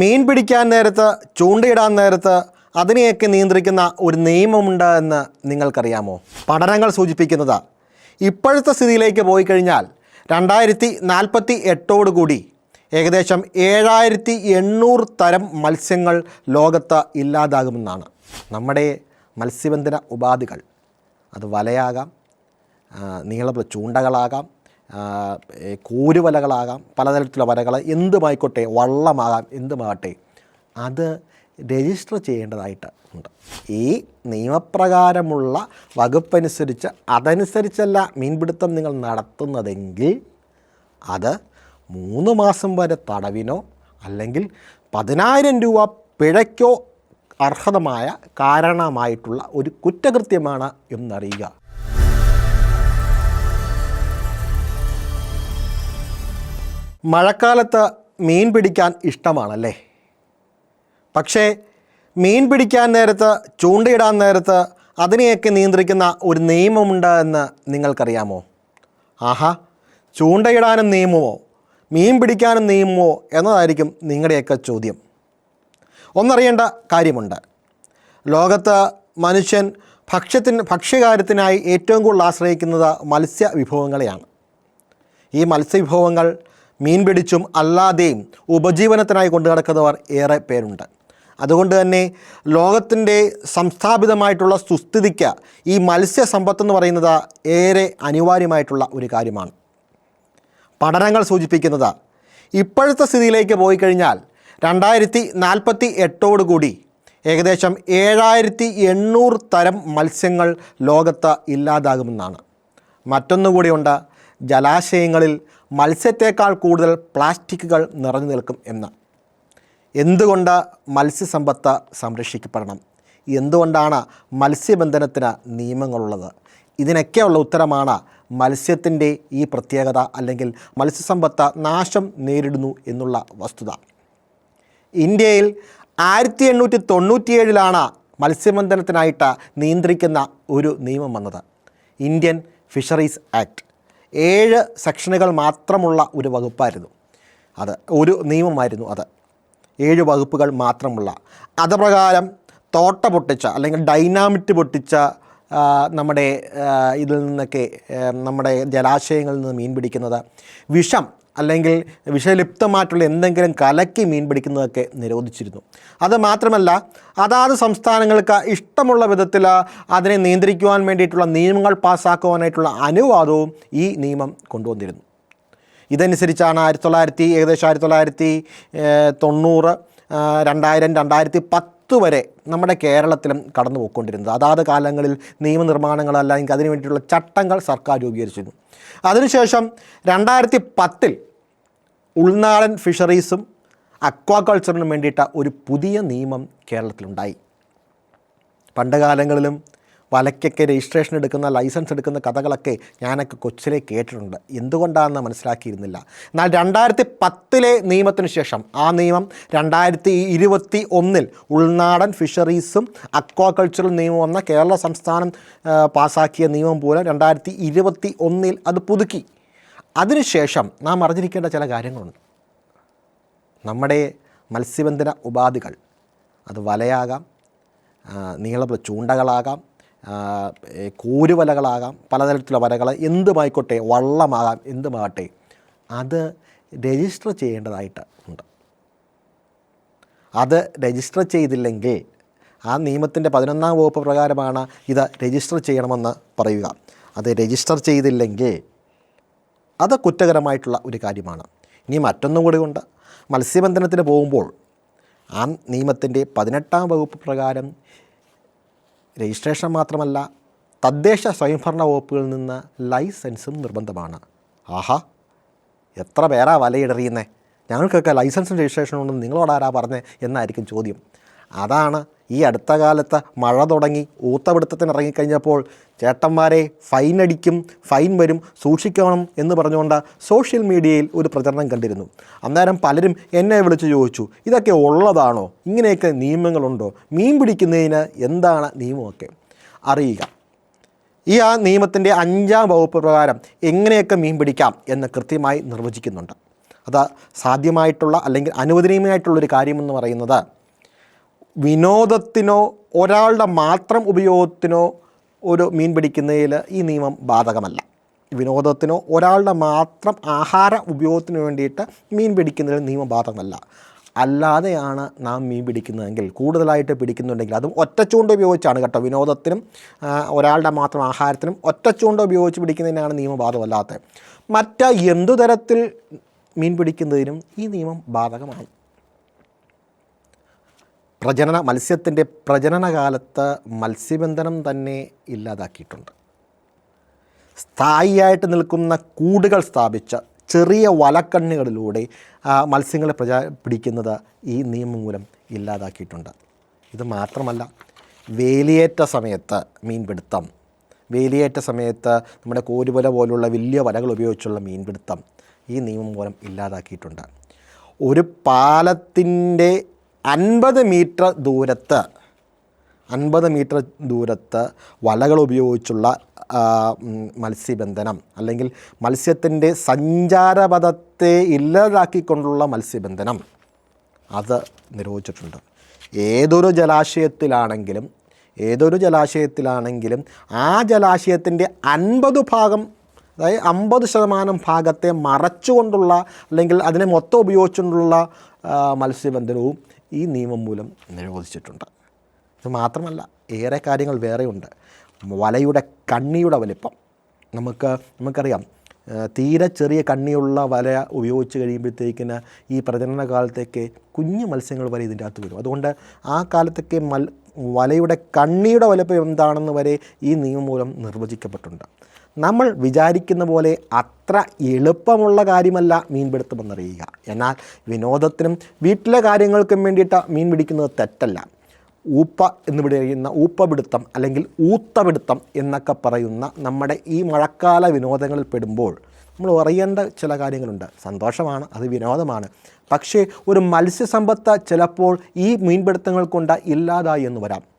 മീൻ പിടിക്കാൻ നേരത്ത് ചൂണ്ടയിടാൻ നേരത്ത് അതിനെയൊക്കെ നിയന്ത്രിക്കുന്ന ഒരു നിയമമുണ്ട് എന്ന് നിങ്ങൾക്കറിയാമോ? പഠനങ്ങൾ സൂചിപ്പിക്കുന്നത് ഇപ്പോഴത്തെ സ്ഥിതിയിലേക്ക് പോയി കഴിഞ്ഞാൽ രണ്ടായിരത്തി നാൽപ്പത്തി എട്ടോടുകൂടി ഏകദേശം ഏഴായിരത്തി എണ്ണൂറ് തരം മത്സ്യങ്ങൾ ലോകത്ത് ഇല്ലാതാകുമെന്നാണ്. നമ്മുടെ മത്സ്യബന്ധന ഉപാധികൾ. അത് വലയാകാം നീളമുള്ള ചൂണ്ടകളാകാം കൂരുവലകളാകാം പലതരത്തിലുള്ള വലകൾ എന്തുമായിക്കോട്ടെ വള്ളമാകാം എന്തുമാകട്ടെ അത് രജിസ്റ്റർ ചെയ്യേണ്ടതായിട്ട് ഉണ്ട്. ഈ നിയമപ്രകാരമുള്ള വകുപ്പനുസരിച്ച് അതനുസരിച്ചല്ല മീൻപിടുത്തം നിങ്ങൾ നടത്തുന്നതെങ്കിൽ അത് മൂന്ന് മാസം വരെ തടവിനോ അല്ലെങ്കിൽ പതിനായിരം രൂപ പിഴയ്ക്കോ അർഹതമായ കാരണമായിട്ടുള്ള ഒരു കുറ്റകൃത്യമാണ് എന്നറിയുക. മഴക്കാലത്ത് മീൻ പിടിക്കാൻ ഇഷ്ടമാണല്ലേ? പക്ഷേ മീൻ പിടിക്കാൻ നേരത്ത് ചൂണ്ടയിടാൻ നേരത്ത് അതിനെയൊക്കെ നിയന്ത്രിക്കുന്ന ഒരു നിയമമുണ്ട് എന്ന് നിങ്ങൾക്കറിയാമോ? ആഹാ ചൂണ്ടയിടാനും നിയമമോ മീൻ പിടിക്കാനും നിയമമോ എന്നതായിരിക്കും നിങ്ങളുടെയൊക്കെ ചോദ്യം. ഒന്നറിയേണ്ട കാര്യമുണ്ട്. ലോകത്ത് മനുഷ്യൻ ഭക്ഷ്യത്തിന് ഭക്ഷ്യകാര്യത്തിനായി ഏറ്റവും കൂടുതൽ ആശ്രയിക്കുന്നത് മത്സ്യ വിഭവങ്ങളെയാണ് ഈ മത്സ്യവിഭവങ്ങൾ മീൻ പിടിച്ചും അല്ലാതെയും ഉപജീവനത്തിനായി കൊണ്ടു നടക്കുന്നവർ ഏറെ പേരുണ്ട്. അതുകൊണ്ട് തന്നെ ലോകത്തിന്റെ സംസ്ഥാപിതമായിട്ടുള്ള സുസ്ഥിതിക്ക് ഈ മത്സ്യസമ്പത്ത് എന്ന് പറയുന്നത് ഏറെ അനിവാര്യമായിട്ടുള്ള ഒരു കാര്യമാണ്. പഠനങ്ങൾ സൂചിപ്പിക്കുന്നത് ഇപ്പോഴത്തെ സ്ഥിതിയിലേക്ക് പോയി കഴിഞ്ഞാൽ രണ്ടായിരത്തി നാൽപ്പത്തി എട്ടോടുകൂടി ഏകദേശം ഏഴായിരത്തി എണ്ണൂറ് തരം മത്സ്യങ്ങൾ ലോകത്ത് ഇല്ലാതാകുമെന്നാണ്. മറ്റൊന്നുകൂടിയുണ്ട് ജലാശയങ്ങളിൽ മത്സ്യത്തേക്കാൾ കൂടുതൽ പ്ലാസ്റ്റിക്കുകൾ നിറഞ്ഞു നിൽക്കും എന്ന്. എന്തുകൊണ്ട് മത്സ്യസമ്പത്ത് സംരക്ഷിക്കപ്പെടണം? എന്തുകൊണ്ടാണ് മത്സ്യബന്ധനത്തിന് നിയമങ്ങളുള്ളത്? ഇതിനൊക്കെയുള്ള ഉത്തരമാണ് മത്സ്യത്തിന്റെ ഈ പ്രത്യേകത അല്ലെങ്കിൽ മത്സ്യസമ്പത്ത് നാശം നേരിടുന്നു എന്നുള്ള വസ്തുത. ഇന്ത്യയിൽ ആയിരത്തി എണ്ണൂറ്റി തൊണ്ണൂറ്റിയേഴിലാണ് മത്സ്യബന്ധനത്തിനായിട്ട് നിയന്ത്രിക്കുന്ന ഒരു നിയമം വന്നത്. Indian fisheries act. ഏഴ് സെക്ഷനുകൾ മാത്രമുള്ള ഒരു വകുപ്പായിരുന്നു. അത് ഒരു നിയമമായിരുന്നു അത്. ഏഴ് വകുപ്പുകൾ മാത്രമുള്ള. അത് പ്രകാരം തോട്ട പൊട്ടിച്ച അല്ലെങ്കിൽ ഡൈനാമിറ്റ് പൊട്ടിച്ച നമ്മുടെ ഇതിൽ നിന്നൊക്കെ നമ്മുടെ ജലാശയങ്ങളിൽ നിന്ന് മീൻ പിടിക്കുന്നത് വിഷം അല്ലെങ്കിൽ വിഷലിപ്തമായിട്ടുള്ള എന്തെങ്കിലും കലക്കി മീൻ പിടിക്കുന്നതൊക്കെ നിരോധിച്ചിരുന്നു. അത് മാത്രമല്ല അതാത് സംസ്ഥാനങ്ങൾക്ക് ഇഷ്ടമുള്ള വിധത്തിൽ അതിനെ നിയന്ത്രിക്കുവാൻ വേണ്ടിയിട്ടുള്ള നിയമങ്ങൾ പാസ്സാക്കുവാനായിട്ടുള്ള അനുവാദവും ഈ നിയമം കൊണ്ടുവന്നിരുന്നു. ഇതനുസരിച്ചാണ് ആയിരത്തി തൊള്ളായിരത്തി ഏകദേശം ആയിരത്തി തൊള്ളായിരത്തി തൊണ്ണൂറ് രണ്ടായിരം രണ്ടായിരത്തി പത്ത് വരെ നമ്മുടെ കേരളത്തിലും കടന്നു പോയിക്കൊണ്ടിരുന്നത് അതാത് കാലങ്ങളിൽ നിയമനിർമ്മാണങ്ങൾ അല്ലെങ്കിൽ അതിനു വേണ്ടിയിട്ടുള്ള ചട്ടങ്ങൾ സർക്കാർ രൂപീകരിച്ചിരുന്നു. അതിനുശേഷം രണ്ടായിരത്തി പത്തിൽ ഉൾനാടൻ ഫിഷറീസും അക്വാകൾച്ചറിനും വേണ്ടിയിട്ട ഒരു പുതിയ നിയമം കേരളത്തിലുണ്ടായി. പണ്ട് കാലങ്ങളിലും വലയ്ക്കൊക്കെ രജിസ്ട്രേഷൻ എടുക്കുന്ന ലൈസൻസ് എടുക്കുന്ന കഥകളൊക്കെ ഞാനൊക്കെ കൊച്ചിലെ കേട്ടിട്ടുണ്ട്. എന്തുകൊണ്ടാണെന്ന് മനസ്സിലാക്കിയിരുന്നില്ല. എന്നാൽ രണ്ടായിരത്തി പത്തിലെ നിയമത്തിന് ശേഷം ആ നിയമം രണ്ടായിരത്തി ഇരുപത്തി ഒന്നിൽ ഉൾനാടൻ ഫിഷറീസും അക്വാകൾച്ചറൽ നിയമം വന്ന കേരള സംസ്ഥാനം പാസാക്കിയ നിയമം പോലെ രണ്ടായിരത്തി ഇരുപത്തി ഒന്നിൽ അത് പുതുക്കി. അതിനുശേഷം നാം അറിഞ്ഞിരിക്കേണ്ട ചില കാര്യങ്ങളുണ്ട്. നമ്മുടെ മത്സ്യബന്ധന ഉപാധികൾ അത് വലയാകാം നീളമുള്ള ചൂണ്ടകളാകാം കൂരുവലകളാകാം പലതരത്തിലുള്ള വലകൾ എന്തുമായിക്കോട്ടെ വള്ളമാകാം എന്തുമാകട്ടെ അത് രജിസ്റ്റർ ചെയ്യേണ്ടതായിട്ട് ഉണ്ട്. അത് രജിസ്റ്റർ ചെയ്തില്ലെങ്കിൽ ആ നിയമത്തിന്റെ പതിനൊന്നാം വകുപ്പ് പ്രകാരമാണ് ഇത് രജിസ്റ്റർ ചെയ്യണമെന്ന് പറയുക. അത് രജിസ്റ്റർ ചെയ്തില്ലെങ്കിൽ അത് കുറ്റകരമായിട്ടുള്ള ഒരു കാര്യമാണ്. ഇനി മറ്റൊന്നും കൂടി ഉണ്ട്. മത്സ്യബന്ധനത്തിന് പോകുമ്പോൾ ആ നിയമത്തിന്റെ പതിനെട്ടാം വകുപ്പ് പ്രകാരം രജിസ്ട്രേഷൻ മാത്രമല്ല തദ്ദേശ സ്വയംഭരണ വകുപ്പുകളിൽ നിന്ന് ലൈസൻസും നിർബന്ധമാണ്. ആഹാ എത്ര പേരാ വലയിടറിയുന്നേ? ഞങ്ങൾക്കൊക്കെ ലൈസൻസും രജിസ്ട്രേഷനും ഉണ്ടെന്ന് നിങ്ങളോടാരാ പറഞ്ഞത് എന്നായിരിക്കും ചോദ്യം. അതാണ് ഈ അടുത്ത കാലത്ത് മഴ തുടങ്ങി ഊത്തപിടുത്തത്തിന് ഇറങ്ങിക്കഴിഞ്ഞപ്പോൾ ചേട്ടന്മാരെ ഫൈൻ അടിക്കും ഫൈൻ വരും സൂക്ഷിക്കണം എന്ന് പറഞ്ഞുകൊണ്ട് സോഷ്യൽ മീഡിയയിൽ ഒരു പ്രചരണം കണ്ടിരുന്നു. അന്നേരം പലരും എന്നെ വിളിച്ച് ചോദിച്ചു ഇതൊക്കെ ഉള്ളതാണോ? ഇങ്ങനെയൊക്കെ നിയമങ്ങളുണ്ടോ? മീൻ പിടിക്കുന്നതിന് എന്താണ് നിയമമൊക്കെ? അറിയുക. ഈ ആ നിയമത്തിന്റെ അഞ്ചാം വകുപ്പ് പ്രകാരം എങ്ങനെയൊക്കെ മീൻ പിടിക്കാം എന്ന് കൃത്യമായി നിർവചിക്കുന്നുണ്ട്. അത് സാധ്യമായിട്ടുള്ള അല്ലെങ്കിൽ അനുവദനീയമായിട്ടുള്ളൊരു കാര്യമെന്ന് പറയുന്നത് വിനോദത്തിനോ ഒരാളുടെ മാത്രം ഉപയോഗത്തിനോ ഒരു മീൻ പിടിക്കുന്നതിൽ ഈ നിയമം ബാധകമല്ല. വിനോദത്തിനോ ഒരാളുടെ മാത്രം ആഹാര ഉപയോഗത്തിനു വേണ്ടിയിട്ട് മീൻ പിടിക്കുന്നതിൽ നിയമം ബാധകമല്ല. അല്ലാതെയാണ് നാം മീൻ പിടിക്കുന്നതെങ്കിൽ കൂടുതലായിട്ട് പിടിക്കുന്നുണ്ടെങ്കിൽ അതും ഒറ്റച്ചൂണ്ട് ഉപയോഗിച്ചാണ് കേട്ടോ. വിനോദത്തിനും ഒരാളുടെ മാത്രം ആഹാരത്തിനും ഒറ്റച്ചൂണ്ട ഉപയോഗിച്ച് പിടിക്കുന്നതിനാണ് നിയമം മറ്റ് എന്തു തരത്തിൽ മീൻ പിടിക്കുന്നതിനും ഈ നിയമം ബാധകമാണ് പ്രജനന മത്സ്യത്തിന്റെ പ്രജനനകാലത്ത് മത്സ്യബന്ധനം തന്നെ ഇല്ലാതാക്കിയിട്ടുണ്ട്. സ്ഥായിയായിട്ട് നിൽക്കുന്ന കൂടുകൾ സ്ഥാപിച്ച ചെറിയ വലക്കണ്ണുകളിലൂടെ മത്സ്യങ്ങളെ പ്രചാ പിടിക്കുന്നത് ഈ നിയമം മൂലം ഇല്ലാതാക്കിയിട്ടുണ്ട്. ഇത് മാത്രമല്ല വേലിയേറ്റ സമയത്ത് മീൻപിടുത്തം വേലിയേറ്റ സമയത്ത് നമ്മുടെ കോരുവല പോലുള്ള വലിയ വലകൾ ഉപയോഗിച്ചുള്ള മീൻപിടുത്തം ഈ നിയമം മൂലം ഇല്ലാതാക്കിയിട്ടുണ്ട്. ഒരു പാലത്തിന്റെ അൻപത് മീറ്റർ ദൂരത്ത് അൻപത് മീറ്റർ ദൂരത്ത് വലകൾ ഉപയോഗിച്ചുള്ള മത്സ്യബന്ധനം അല്ലെങ്കിൽ മത്സ്യത്തിന്റെ സഞ്ചാരപഥത്തെ ഇല്ലാതാക്കിക്കൊണ്ടുള്ള മത്സ്യബന്ധനം. അത് നിരോധിച്ചിട്ടുണ്ട്. ഏതൊരു ജലാശയത്തിലാണെങ്കിലും ഏതൊരു ജലാശയത്തിലാണെങ്കിലും ആ ജലാശയത്തിന്റെ അൻപത് ഭാഗം അതായത് അമ്പത് ശതമാനം ഭാഗത്തെ മറച്ചുകൊണ്ടുള്ള അല്ലെങ്കിൽ അതിനെ മൊത്തം ഉപയോഗിച്ചുകൊണ്ടുള്ള മത്സ്യബന്ധനവും ഈ നിയമം മൂലം നിരോധിച്ചിട്ടുണ്ട്. ഇത് മാത്രമല്ല ഏറെ കാര്യങ്ങൾ വേറെയുണ്ട്. വലയുടെ കണ്ണിയുടെ വലിപ്പം. നമുക്ക് നമുക്കറിയാം തീരെ ചെറിയ കണ്ണിയുള്ള വല ഉപയോഗിച്ച് കഴിയുമ്പോഴത്തേക്കിന് ഈ പ്രജനന കാലത്തേക്ക് കുഞ്ഞു മത്സ്യങ്ങൾ വരെ ഇതിന്റെ അകത്ത് വരും. അതുകൊണ്ട് ആ കാലത്തേക്ക് മൽ വലയുടെ കണ്ണിയുടെ വലിപ്പം എന്താണെന്ന് വരെ ഈ നിയമം മൂലം നിർവചിക്കപ്പെട്ടിട്ടുണ്ട്. നമ്മൾ വിചാരിക്കുന്ന പോലെ അത്ര എളുപ്പമുള്ള കാര്യമല്ല മീൻപിടുത്തമെന്നറിയുക എന്നാൽ വിനോദത്തിനും വീട്ടിലെ കാര്യങ്ങൾക്കും വേണ്ടിയിട്ട് മീൻ പിടിക്കുന്നത് തെറ്റല്ല. ഊപ്പ എന്ന് പറയുന്ന ഊപ്പപിടുത്തം അല്ലെങ്കിൽ ഊത്തപിടുത്തം എന്നൊക്കെ പറയുന്ന നമ്മുടെ ഈ മഴക്കാല വിനോദങ്ങളിൽ പെടുമ്പോൾ നമ്മൾ അറിയേണ്ട ചില കാര്യങ്ങളുണ്ട്. സന്തോഷമാണ് അത് വിനോദമാണ്. പക്ഷേ ഒരു മത്സ്യസമ്പത്ത് ചിലപ്പോൾ ഈ മീൻപിടുത്തങ്ങൾ കൊണ്ട് ഇല്ലാതായി എന്ന് വരാം.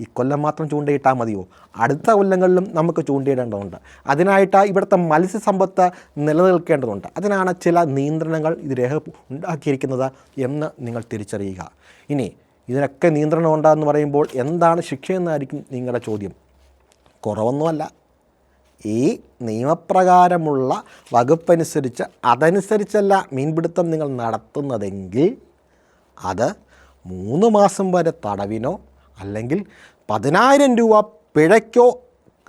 ഈ കൊല്ലം മാത്രം ചൂണ്ടയിട്ടാൽ മതിയോ? അടുത്ത കൊല്ലങ്ങളിലും നമുക്ക് ചൂണ്ടയിടേണ്ടതുണ്ട്. അതിനായിട്ട് ഇവിടുത്തെ മത്സ്യസമ്പത്ത് നിലനിൽക്കേണ്ടതുണ്ട്. അതിനാണ് ചില നിയന്ത്രണങ്ങൾ ഇത് രേഖ ഉണ്ടാക്കിയിരിക്കുന്നത് എന്ന് നിങ്ങൾ തിരിച്ചറിയുക. ഇനി ഇതിനൊക്കെ നിയന്ത്രണം ഉണ്ടെന്ന് പറയുമ്പോൾ എന്താണ് ശിക്ഷയെന്നായിരിക്കും നിങ്ങളുടെ ചോദ്യം. കുറവൊന്നുമല്ല. ഈ നിയമപ്രകാരമുള്ള വകുപ്പനുസരിച്ച് അതനുസരിച്ചല്ല മീൻപിടുത്തം നിങ്ങൾ നടത്തുന്നതെങ്കിൽ അത് മൂന്ന് മാസം വരെ തടവിനോ അല്ലെങ്കിൽ പതിനായിരം രൂപ പിഴയ്ക്കോ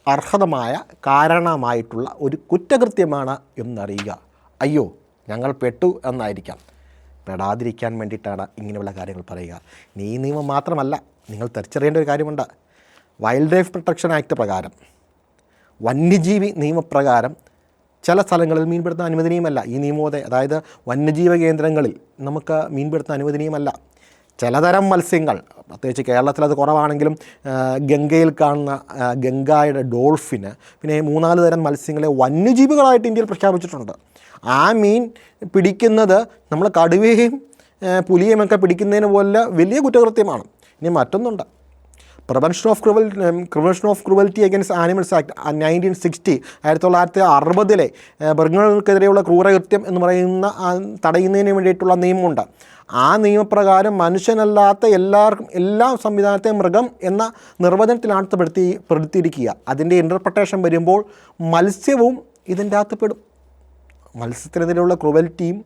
അർഹതമായ കാരണമായിട്ടുള്ള ഒരു കുറ്റകൃത്യമാണ് എന്നറിയുക. അയ്യോ ഞങ്ങൾ പെട്ടു എന്നായിരിക്കാം. പെടാതിരിക്കാൻ വേണ്ടിയിട്ടാണ് ഇങ്ങനെയുള്ള കാര്യങ്ങൾ പറയുക. നീ നിയമം മാത്രമല്ല നിങ്ങൾ തിരിച്ചറിയേണ്ട ഒരു കാര്യമുണ്ട്. വൈൽഡ് ലൈഫ് പ്രൊട്ടക്ഷൻ ആക്ട് പ്രകാരം വന്യജീവി നിയമപ്രകാരം ചില സ്ഥലങ്ങളിൽ മീൻപിടുത്തം അനുവദനീയമല്ല. ഈ നിയമോദയ അതായത് വന്യജീവ കേന്ദ്രങ്ങളിൽ നമുക്ക് മീൻപിടുത്തം അനുവദനീയമല്ല. ചിലതരം മത്സ്യങ്ങൾ പ്രത്യേകിച്ച് കേരളത്തിൽ അത് കുറവാണെങ്കിലും ഗംഗയിൽ കാണുന്ന ഗംഗായുടെ ഡോൾഫിന് പിന്നെ മൂന്നാൽ തരം മത്സ്യങ്ങളെ വന്യജീവികളായിട്ട് ഇന്ത്യയിൽ പ്രഖ്യാപിച്ചിട്ടുണ്ട്. ആ മീൻ പിടിക്കുന്നത് നമ്മൾ കടുവയും പുലിയുമൊക്കെ പുലിയും പിടിക്കുന്നതിന് പോലെ വലിയ കുറ്റകൃത്യമാണ്. ഇനി മറ്റൊന്നുണ്ട്. Prevention of cruel prevention of cruelty against animals act nineteen sixty ആയിരത്തി തൊള്ളായിരത്തി അറുപതിലെ മൃഗങ്ങൾക്കെതിരെയുള്ള ക്രൂരകൃത്യം എന്ന് പറയുന്ന തടയുന്നതിന് വേണ്ടിയിട്ടുള്ള നിയമമുണ്ട്. ആ നിയമപ്രകാരം മനുഷ്യനല്ലാത്ത എല്ലാവർക്കും എല്ലാ സംവിധാനത്തെ മൃഗം എന്ന നിർവചനത്തിലാണ് പെടുത്തി പെടുത്തിയിരിക്കുക. അതിന്റെ ഇന്റർപ്രട്ടേഷൻ വരുമ്പോൾ മത്സ്യവും ഇതിന്റെ അകത്ത് പെടും മത്സ്യത്തിനെതിരെയുള്ള ക്രുവൽറ്റിയും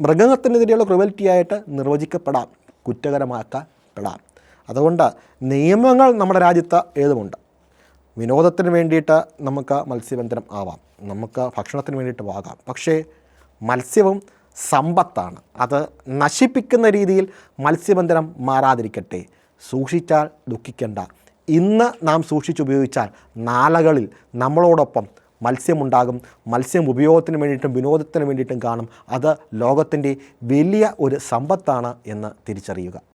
മൃഗത്തിനെതിരെയുള്ള ക്രുവൽറ്റിയായിട്ട് നിർവചിക്കപ്പെടാം. കുറ്റകരമാക്കപ്പെടാം. അതുകൊണ്ട് നിയമങ്ങൾ നമ്മുടെ രാജ്യത്ത് ഏതുമുണ്ട്? വിനോദത്തിന് വേണ്ടിയിട്ട് നമുക്ക് മത്സ്യബന്ധനം ആവാം. നമുക്ക് ഭക്ഷണത്തിന് വേണ്ടിയിട്ട് ആകാം പക്ഷേ മത്സ്യവും സമ്പത്താണ്. അത് നശിപ്പിക്കുന്ന രീതിയിൽ മത്സ്യബന്ധനം മാറാതിരിക്കട്ടെ. സൂക്ഷിച്ചാൽ ദുഃഖിക്കേണ്ട. ഇന്ന് നാം സൂക്ഷിച്ചുപയോഗിച്ചാൽ നാളകളിൽ നമ്മളോടൊപ്പം മത്സ്യമുണ്ടാകും. മത്സ്യം ഉപയോഗത്തിന് വേണ്ടിയിട്ടും വിനോദത്തിന് വേണ്ടിയിട്ടും കാണും. അത് ലോകത്തിന്റെ വലിയ ഒരു സമ്പത്താണ് എന്ന് തിരിച്ചറിയുക.